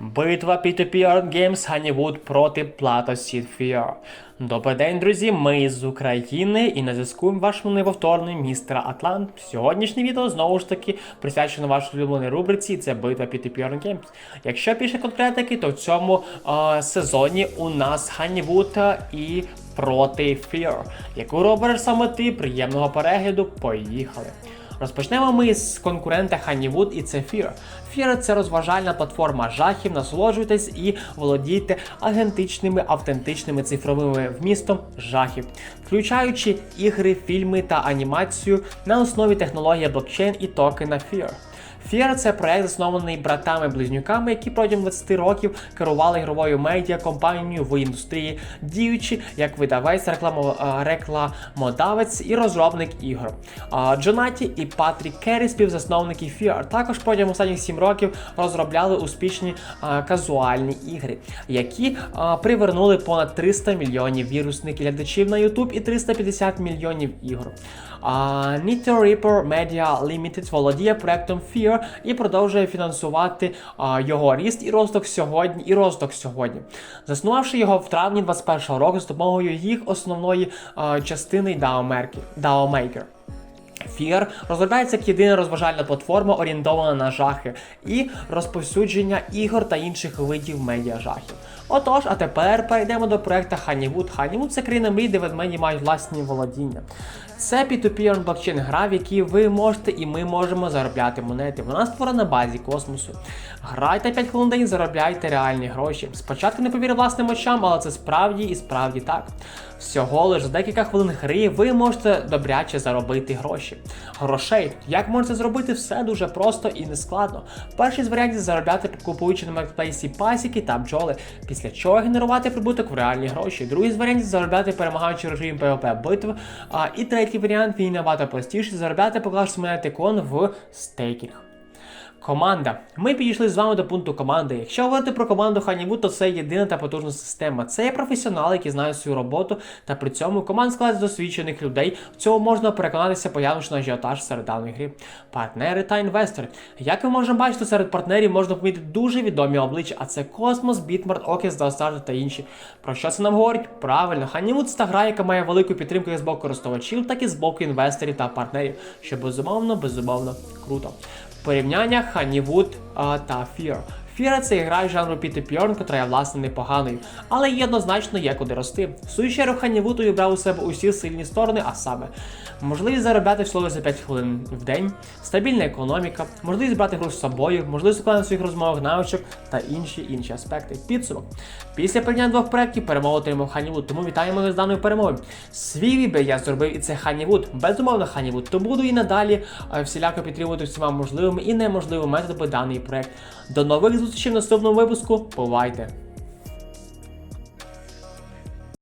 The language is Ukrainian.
Битва P2P Games Honeywood проти Plato Seed. Добрий день, друзі! Ми з України і на зв'язку вашому неповторний містер Атлант. Сьогоднішнє відео знову ж таки присвячено вашій улюбленій рубриці. Це битва P2P Games. Якщо більше конкретики, то в цьому е, сезоні у нас Honeywood і проти Fear. Яку робиш саме ти? Приємного перегляду. Поїхали! Розпочнемо ми з конкурента Honeywood і це Fear. Fear – це розважальна платформа жахів, насолоджуйтесь і володійте агентичними, автентичними цифровими вмістом жахів, включаючи ігри, фільми та анімацію на основі технології блокчейн і токена Fear. Fear – це проект, заснований братами-близнюками, які протягом 20 років керували ігровою медіа компанією в індустрії, діючи як видавець, рекламо, рекламодавець і розробник ігор. Джонаті і Патрік Керрі, співзасновники Fear, також протягом останніх 7 років розробляли успішні казуальні ігри, які привернули понад 300 мільйонів вірусних глядачів на YouTube і 350 мільйонів ігор. Nitro Reaper Media Limited володіє проектом Fear і продовжує фінансувати його ріст і розвиток сьогодні. І розвиток сьогодні, заснувавши його в травні 2021 року з допомогою їх основної частини DAO Maker. Fear розробляється як єдина розважальна платформа, орієнтована на жахи і розповсюдження ігор та інших видів медіажахів. Отож, а тепер перейдемо до проекту Honeywood. Honeywood – це країна мрій, де ведмеді мають власні володіння. Це P2P блокчейн гра, в якій ви можете і ми можемо заробляти монети. Вона створена на базі космосу. Грайте 5 хвилин день, заробляйте реальні гроші. Спочатку не повірив власним очам, але це справді і справді так. Всього лиш за декілька хвилин гри ви можете добряче заробити гроші. Грошей. Як можете зробити все дуже просто і нескладно. Перший з варіантів заробляти, купуючи на маркетплейсі пасіки та бджоли, після чого генерувати прибуток в реальні гроші. Другий з варіантів заробляти перемагаючи режим ПВП битв. А, і третій варіант він набагато простіший заробляти, поклавши монети кон в стейкінг. Команда. Ми підійшли з вами до пункту команди. Якщо говорити про команду Honeywood, то це єдина та потужна система. Це є професіонали, які знають свою роботу, та при цьому команда складається з досвідчених людей. В цьому можна переконатися, появивши на ажіотаж серед даної гри. Партнери та інвестори. Як ви можемо бачити, серед партнерів можна помітити дуже відомі обличчя, а це Космос, Бітмарт, Окіс, Дастарт та інші. Про що це нам говорить? Правильно, Honeywood це та гра, яка має велику підтримку як з боку користувачів, так і з боку інвесторів та партнерів, що безумовно, безумовно круто. Порівняння Honeywood та Fear. Fear – це гра жанру P2P, котра є власне непоганою, але їй однозначно є куди рости. В свою чергу Honeywood увібрав у себе усі сильні сторони, а саме можливість заробляти всього за 5 хвилин в день, стабільна економіка, можливість брати гру з собою, можливість укладати своїх розмовах навичок та інші інші аспекти. Підсумок. Після порівняння двох проєктів перемогу отримав Honeywood, тому вітаємо з даною перемогою. Свій вибір я зробив і це Honeywood, безумовно Honeywood, то буду і надалі е, всіляко підтримувати всіма можливими і неможливими методами даний проект. До нових зустрічей в наступному випуску. Бувайте!